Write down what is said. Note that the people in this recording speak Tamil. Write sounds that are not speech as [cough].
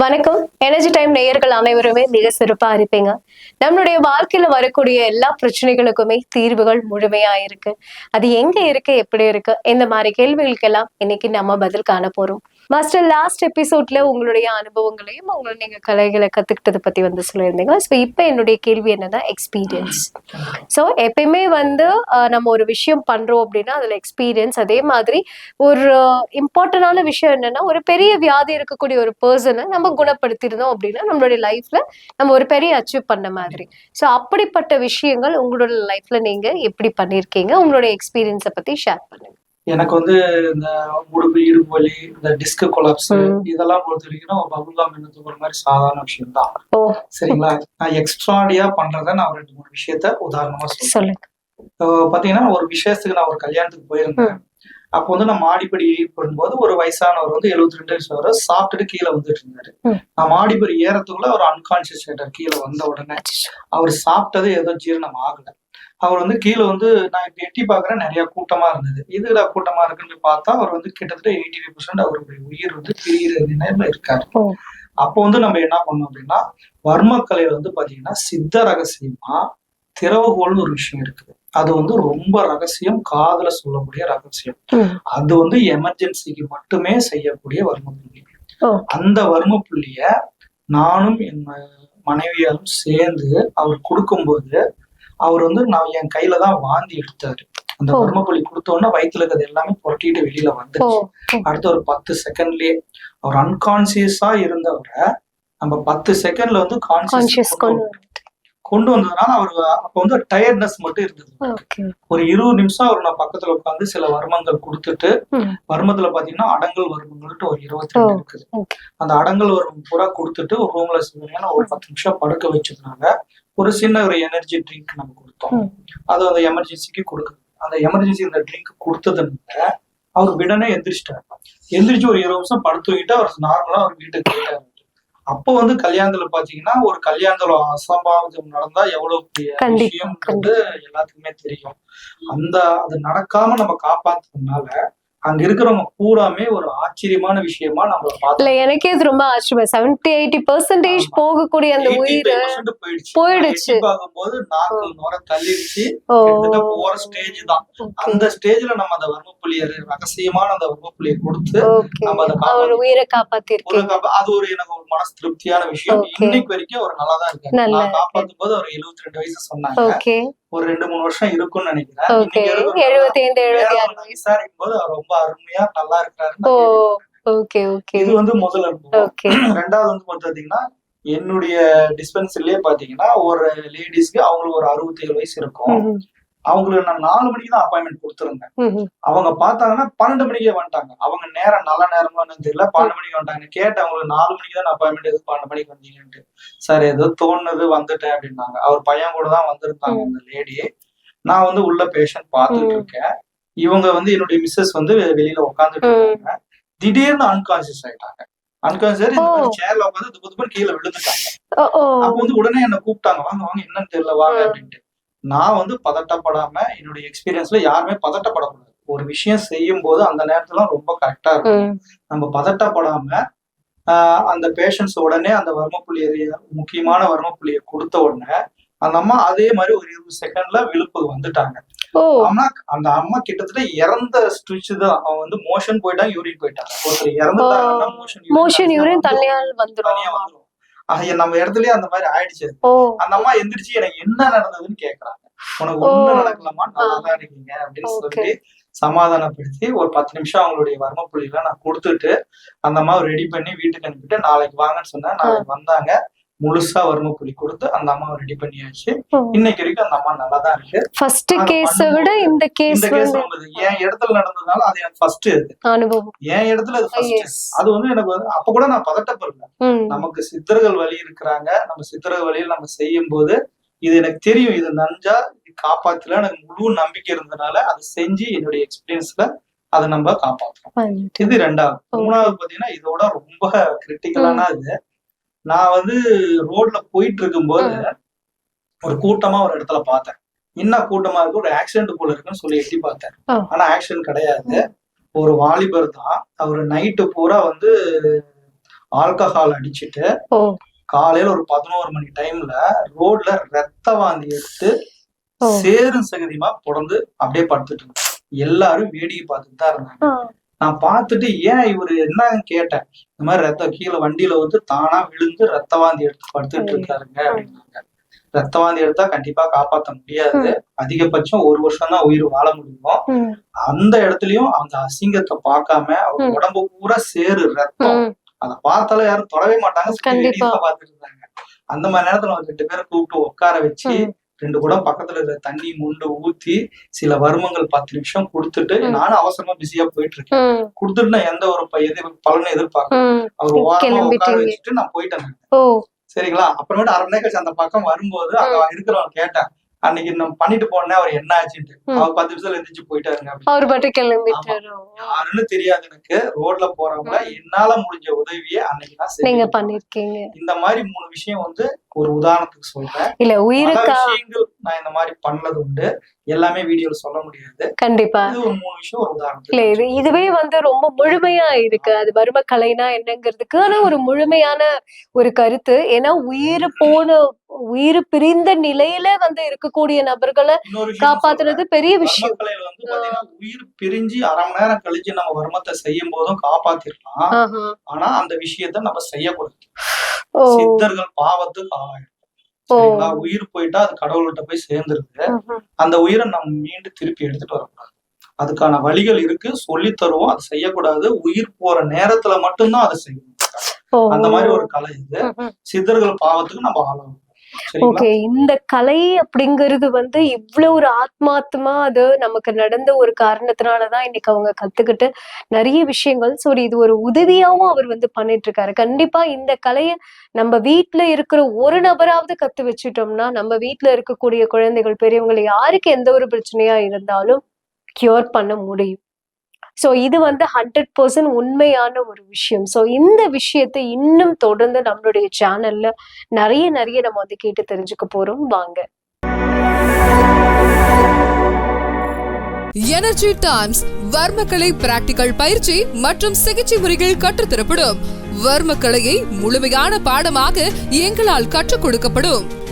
வணக்கம். எனர்ஜி டைம் நேயர்கள் அனைவருமே மிக சிறப்பா இருப்பீங்க. நம்மளுடைய வாழ்க்கையில வரக்கூடிய எல்லா பிரச்சனைகளுக்குமே தீர்வுகள் முழுமையா இருக்கு. அது எங்க இருக்கு எப்படி இருக்கு இந்த மாதிரி கேள்விகளுக்கெல்லாம் இன்னைக்கு நம்ம பதில் காண போறோம். மாஸ்டர் லாஸ்ட் எபிசோட்ல உங்களுடைய அனுபவங்களையும் உங்களை நீங்க கலைகளை கத்துக்கிட்டதை பத்தி வந்து சொல்லியிருந்தீங்க ஸோ இப்போ என்னுடைய கேள்வி என்னன்னா எக்ஸ்பீரியன்ஸ் ஸோ எப்பயுமே வந்து நம்ம ஒரு விஷயம் பண்றோம் அப்படின்னா அதுல எக்ஸ்பீரியன்ஸ் அதே மாதிரி ஒரு இம்பார்ட்டன்டான விஷயம் என்னன்னா ஒரு பெரிய வியாதி இருக்கக்கூடிய ஒரு பர்சனை நம்ம குணப்படுத்திருந்தோம் அப்படின்னா நம்மளுடைய லைஃப்ல நம்ம ஒரு பெரிய அச்சீவ் பண்ண மாதிரி. ஸோ அப்படிப்பட்ட விஷயங்கள் உங்களோட லைஃப்ல நீங்க எப்படி பண்ணிருக்கீங்க உங்களுடைய எக்ஸ்பீரியன்ஸை பத்தி ஷேர் பண்ணுங்க. எனக்கு வந்து இந்த முடுப்பு இடுப்பு வலி இந்த டிஸ்க் கொலாப்ஸ். இதெல்லாம் பொறுத்த வரைக்கும் பபுல்காம் என்னது ஒரு மாதிரி சாதாரண விஷயம் தான் சரிங்களா? நான் எக்ஸ்ட்ராடியா பண்றத நான் ரெண்டு மூணு விஷயத்த உதாரணமா இப்போ பாத்தீங்கன்னா ஒரு விசேஷத்துக்கு நான் ஒரு கல்யாணத்துக்கு போயிருந்தேன். அப்போ வந்து நான் மாடிப்படி போடும்போது ஒரு வயசானவர் வந்து 72 ரெண்டு வயசு வர சாப்பிட்டுட்டு கீழே வந்துட்டு இருந்தாரு. நான் மாடிப்படி ஏறத்துக்குள்ள ஒரு அன்கான்சியஸ் ஆயிட்டார் கீழே வந்த உடனே அவர் சாப்பிட்டது ஏதோ ஜீரணம் ஆகல. அவர் வந்து கீழே வந்து நான் இப்ப எட்டி பாக்குறேன் நிறைய கூட்டமா இருந்தது இதுல கூட்டமா இருக்குன்னு பார்த்தா அவர் வந்து கிட்டத்தட்ட எயிட்டி ஃபைவ் பர்சன்ட் அவருடைய உயிர் வந்து பிரியிற நிலையில இருக்காரு. அப்போ வந்து நம்ம என்ன பண்ணோம் அப்படின்னா வர்மக்கலையில வந்து பாத்தீங்கன்னா சித்த ரகசியமா திறவுகோல்னு ஒரு விஷயம் இருக்குது அது வந்து ரொம்ப ரகசியம் காதுல சொல்லக்கூடிய ரகசியம். அது வந்து எமர்ஜென்சிக்கு மட்டுமே செய்யக்கூடிய வர்ம புள்ளி. அந்த வர்ம புள்ளிய நானும் என் மனைவியாலும் சேர்ந்து அவர் கொடுக்கும்போது அவர் வந்து நான் என் கையில தான் வாந்தி எடுத்தாரு. அந்த ஓ. வர்ம புள்ளி கொடுத்த உடனே வயித்துல இருக்கிறது எல்லாமே புரட்டிட்டு வெளியில வந்துருச்சு. அடுத்த ஒரு பத்து செகண்ட்லயே அவர் அன்கான்சியஸா இருந்தவரை நம்ம பத்து செகண்ட்ல வந்து கான்சியஸ் கொண்டு வந்ததுனால அவர் அப்ப வந்து டயர்ட்னஸ் மட்டும் இருந்தது. ஒரு இருபது நிமிஷம் அவர் நான் பக்கத்துல உட்காந்து சில வர்மங்கள் கொடுத்துட்டு ம். வர்மத்துல பாத்தீங்கன்னா அடங்கல் வர்மங்கள்ட்டு ஒரு இருபத்தி ரெண்டு ஓ, இருக்குது. அந்த அடங்கல் வர்மம் பூரா கொடுத்துட்டு ஒரு ரூம்ல சிவனையான ஒரு பத்து நிமிஷம் படுக்க வச்சதுனால ஒரு சின்ன ஒரு எனர்ஜி ட்ரிங்க் நம்ம கொடுத்தோம். ம். அது அந்த எமர்ஜென்சிக்கு கொடுக்குது. அந்த எமர்ஜென்சி இந்த ட்ரிங்க் கொடுத்ததுனால அவர் உடனே எந்திரிச்சிட்டாரு. எந்திரிச்சு ஒரு இருபது நிமிஷம் படுத்துக்கிட்டு அவர் நார்மலா அவர் வீட்டுக்கு போயிட்டாரு. அப்போ வந்து கல்யாணத்துல பாத்தீங்கன்னா ஒரு கல்யாணத்துல அசம்பாவிதம் நடந்தா எவ்வளவு கண்டிப்பா, விஷயம்ன்றது எல்லாத்துக்குமே தெரியும். அந்த அது நடக்காம நம்ம காப்பாத்துறதுனால அங்க இருக்கிறவங்க பூராமே ஒரு ஆச்சரியமான விஷயமா நம்ம இல்ல எனக்கே இது ரொம்ப ஆச்சரியம் செவன்டி எயிட்டி பெர்சன்டேஜ். போகக்கூடிய அந்த 85% உயிர் போயிடுச்சு. பார்க்கும்போது நாக்கள் நுர தள்ளிடுச்சு. போற ஸ்டேஜ் தான். அந்த ஸ்டேஜ்ல நம்ம அந்த வர்மப்புள்ளிய ரகசியமான அந்த வர்மப்புள்ளிய கொடுத்து okay. நம்ம அதை காப்பாத்தி உயிரை காப்பாத்திருக்கீங்க. ஒரு கப்ப- அது ஒரு எனக்கு ஒரு மனசு திருப்தியான விஷயம். இன்னைக்கு வரைக்கும் அவர் நல்லா தான் இருக்காரு. நான் காப்பாத்தும் போது அவர் 72 ரெண்டு வயசு சொன்னாங்க. ஒரு ரெண்டு மூணு வருஷம் இருக்கும்னு நினைக்கிறேன். விசாரிக்கும் போது அவர் ரொம்ப அருமையா நல்லா இருக்கிறாரு ஓ ஓகே ஓகே இது வந்து முதல் அனுபவம். [clears throat] ரெண்டாவது வந்து பாத்தீங்கன்னா என்னுடைய டிஸ்பென்சரிலேயே பாத்தீங்கன்னா ஒரு லேடிஸ்க்கு அவங்களுக்கு ஒரு அறுபத்தேழு வயசு இருக்கும். அவங்களுக்கு நான் நாலு மணிக்கு தான் அப்பாயின்மெண்ட் கொடுத்துருந்தேன். அவங்க பார்த்தாங்கன்னா பன்னெண்டு மணிக்கே வந்துட்டாங்க. அவங்க நேரம் நல்ல நேரமா என்னன்னு தெரியல. பன்னெண்டு மணிக்கு வந்துட்டாங்க. கேட்டேன் அவங்களுக்கு நாலு மணிக்கு தான் அப்பாயின்மெண்ட் எதுக்கு பன்னெண்டு மணிக்கு வந்தீங்கன்ட்டு. சார் ஏதோ தோணுது வந்துட்டேன் அப்படின்னாங்க. அவர் பையன் கூட தான் வந்திருந்தாங்க அந்த லேடி நான் வந்து உள்ள பேஷண்ட் பார்த்துட்டு. இருக்கேன். இவங்க வந்து என்னுடைய மிஸ்ஸஸ் வந்து வெளியில உட்காந்துட்டு. இருக்காங்க. திடீர்னு அன்கான்சியஸ் ஆயிட்டாங்க. அன்கான்சியஸ் சேர்ல உட்காந்து துப்பு துப்புன்னு கீழே விழுந்துட்டாங்க. அப்போ வந்து உடனே என்ன கூப்பிட்டாங்க. வாங்க வாங்க என்னன்னு தெரியல வாங்க. அப்படின்ட்டு. நான் வந்து பதட்டப்படாம என்னுடைய எக்ஸ்பீரியன்ஸ்ல யாருமே பதட்டப்படக்கூடாது. ஒரு விஷயம் செய்யும் போது அந்த நேரத்துல ரொம்ப கரெக்டா இருக்கும். நம்ம பதட்டப்படாம அந்த பேஷண்ட்ஸ் உடனே அந்த வர்மப்புள்ளிய முக்கியமான வர்மப்புள்ளிய கொடுத்த உடனே அந்த அம்மா அதே மாதிரி ஒரு இருபது செகண்ட்ல விழுப்புக்கு வந்துட்டாங்க. அம்மா அந்த அம்மா கிட்டத்தட்ட இறந்த ஸ்ட்ரிச் தான். அவன் வந்து மோஷன் போயிட்டான் யூரின் போயிட்டாங்க ஒருத்தர் இறந்துட்டாங்கன்னா மோஷன் மோஷன் யூரின் தனியால் தனியா வந்துடும் ஆக நம்ம இடத்துலயே அந்த மாதிரி ஆயிடுச்சு. அந்த அம்மா எந்திரிச்சு எனக்கு என்ன நடந்ததுன்னு கேக்குறாங்க. உனக்கு ஓ. ஒண்ணும் நடக்கலாமா? நல்லா தான் இருக்கீங்க. அப்படின்னு Okay. சொல்லி சமாதானப்படுத்தி ஒரு பத்து நிமிஷம் அவங்களுடைய வர்ம புள்ளிகளை நான் கொடுத்துட்டு அந்த அம்மா ரெடி பண்ணி வீட்டுக்கு அனுப்பிட்டு நாளைக்கு வாங்கன்னு சொன்னேன். நாளைக்கு வந்தாங்க. முழுசா வர்ம புள்ளி கொடுத்து அந்த அம்மாவை ரெடி பண்ணியாச்சு. இன்னைக்கு வரைக்கும் அந்த அம்மா நல்லா தான் இருக்கு ஃபர்ஸ்ட் கேஸ விட இந்த கேஸ் என் இடத்துல நடந்ததுனால அது எனக்கு ஃபர்ஸ்ட் அனுபவம். என் இடத்துல அது ஃபர்ஸ்ட். அது வந்து எனக்கு வந்து அப்ப கூட நான் பதட்டப்படல. நமக்கு சித்தர்கள் வழி இருக்கிறாங்க. நம்ம சித்தர்கள் வழியில் நம்ம செய்யும் போது இது எனக்கு தெரியும். இது நஞ்சா இது காப்பாத்தல. எனக்கு முழு நம்பிக்கை இருந்ததுனால அதை செஞ்சு என்னுடைய எக்ஸ்பீரியன்ஸ்ல அதை நம்ம வந்துட்டு. இது ரெண்டாவது. மூணாவது பாத்தீங்கன்னா இதோட ரொம்ப கிரிட்டிக்கலான இது. நான் வந்து ரோட்ல போயிட்டு இருக்கும்போது ஒரு கூட்டமா ஒரு இடத்துல பார்த்தேன். என்ன கூட்டமா இருக்கு? ஒரு ஆக்சிடென்ட் போல இருக்குன்னு சொல்லி எட்டி பார்த்தேன். ஆனா ஆக்சிடென்ட் கிடையாது. ஒரு வாலிபர் தான். அவர் நைட்டு பூரா வந்து ஆல்கஹால் அடிச்சிட்டு காலையில ஒரு பதினோரு மணி டைம்ல ரோட்ல ரத்த வாந்தி எடுத்து. சேரும் சகதியுமா தொடர்ந்து அப்படியே படுத்துட்டு இருந்தாங்க எல்லாரும் வேடிக்கை பார்த்துட்டு தான் இருந்தாங்க. நான் பார்த்துட்டு ஏன் இவரு என்னன்னு கேட்டேன். இந்த மாதிரி ரத்த கீழே வண்டியில வந்து தானா விழுந்து ரத்த வாந்தி எடுத்து படுத்துட்டு இருக்காருங்க அப்படின்னாங்க. ரத்த வாந்தி எடுத்தா கண்டிப்பா காப்பாத்த முடியாது. அதிகபட்சம் ஒரு வருஷம் தான் உயிர் வாழ முடியும். அந்த இடத்துலயும் அந்த அசிங்கத்தை பார்க்காம அவர் ம். உடம்பு பூரா சேரு ரத்தம். அதை பார்த்தாலும் யாரும் தொடவே மாட்டாங்க. பார்த்துட்டு இருந்தாங்க. அந்த மாதிரி நேரத்துல ஒரு ரெண்டு பேரை கூப்பிட்டு உட்கார வச்சு. ரெண்டு குடம் பக்கத்துல இருக்கிற தண்ணி முண்டு ஊத்தி சில வருமங்கள் பத்து நிமிஷம் கொடுத்துட்டு. நானும் அவசரமா பிஸியா போயிட்டு இருக்கேன் கொடுத்துட்டு நான் எந்த ஒரு எதிர் பலனும் எதிர்பார்க்கல. ம். அவர் ஓரமா உட்கார. வச்சுட்டு நான் போயிட்டேன். சரிங்களா? அப்புறமேட்டு அரை மணி கழிச்சு அந்த பக்கம் வரும்போது அங்க இருக்கிறவங்க கேட்டேன் அன்னைக்கு நான் பண்ணிட்டு போனேன் அவர் என்ன ஆச்சுன்ட்டு. ம். அவர் பத்து நிமிஷத்துல எந்திரிச்சு போயிட்டாருங்க. அவர் பாட்டு கிளம்பிட்டாரு. யாருன்னு தெரியாது எனக்கு. ரோட்ல போறவங்க என்னால முடிஞ்ச உதவியை அன்னைக்கு நான் நீங்க. பண்ணிருக்கீங்க. இந்த மாதிரி மூணு விஷயம் வந்து ஒரு உதாரணத்துக்கு சொல்றேன். இல்ல உயிருக்கா? நான் இந்த மாதிரி பண்ணது உண்டு. எல்லாமே வீடியோல சொல்ல முடியாது. கண்டிப்பா. இது ஒரு மூணு விஷயம் ஒரு இது இதுவே வந்து ரொம்ப முழுமையா இருக்கு. அது வர்ம கலைனா என்னங்கிறதுக்கு ஆனா ஒரு முழுமையான ஒரு கருத்து. ஏன்னா உயிர் போன உயிர் பிரிந்த நிலையில வந்து இருக்கக்கூடிய நபர்களை காப்பாத்துறது பெரிய விஷயம். உயிர் பிரிஞ்சு அரை மணி நேரம் கழிச்சு நம்ம வர்மத்தை செய்யும் போதும் காப்பாத்திரலாம். ஆஹா. ஆனா அந்த விஷயத்த நம்ம செய்யக்கூடாது. சித்தர்கள் பாவத்துக்கு ஆளாயிடும் சரிங்களா? உயிர் போயிட்டா அது கடவுள்கிட்ட போய் சேர்ந்துருது. அந்த உயிரை நம்ம மீண்டும் திருப்பி எடுத்துட்டு வரக்கூடாது. அதுக்கான வழிகள் இருக்கு. சொல்லி தருவோம். அது செய்யக்கூடாது. உயிர் போற நேரத்துல மட்டும்தான் அதை செய்யணும். அந்த மாதிரி ஒரு கலை இது. சித்தர்கள் பாவத்துக்கு நம்ம ஆளாகும் ஓகே. இந்த கலை அப்படிங்கிறது வந்து இவ்வளவு ஒரு ஆத்மாத்மா அது நமக்கு நடந்த ஒரு காரணத்தினாலதான் இன்னைக்கு அவங்க கத்துக்கிட்டு நிறைய விஷயங்கள். ஸோ இது ஒரு உதவியாவும் அவர் வந்து பண்ணிட்டு இருக்காரு கண்டிப்பா இந்த கலையை நம்ம வீட்டுல இருக்கிற ஒரு நபராவது கத்து வச்சுட்டோம்னா நம்ம வீட்டுல இருக்கக்கூடிய குழந்தைகள் பெரியவங்களை யாருக்கு எந்த ஒரு பிரச்சனையா இருந்தாலும் கியூர் பண்ண முடியும். ஸோ இது வந்து ஹண்ட்ரட் பர்சன்ட் உண்மையான ஒரு விஷயம். ஸோ இந்த விஷயத்தை இன்னும் தொடர்ந்து நம்மளுடைய சேனல்ல நிறைய நிறைய நம்ம வந்து கேட்டு தெரிஞ்சுக்க போறோம். வாங்க. எனர்ஜி டைம்ஸ் வர்மக்கலை பிராக்டிகல் பயிற்சி மற்றும் சிகிச்சை முறைகள் கற்றுத்தரப்படும் வர்மக்கலையை முழுமையான பாடமாக எங்களால் கற்றுக் கொடுக்கப்படும்.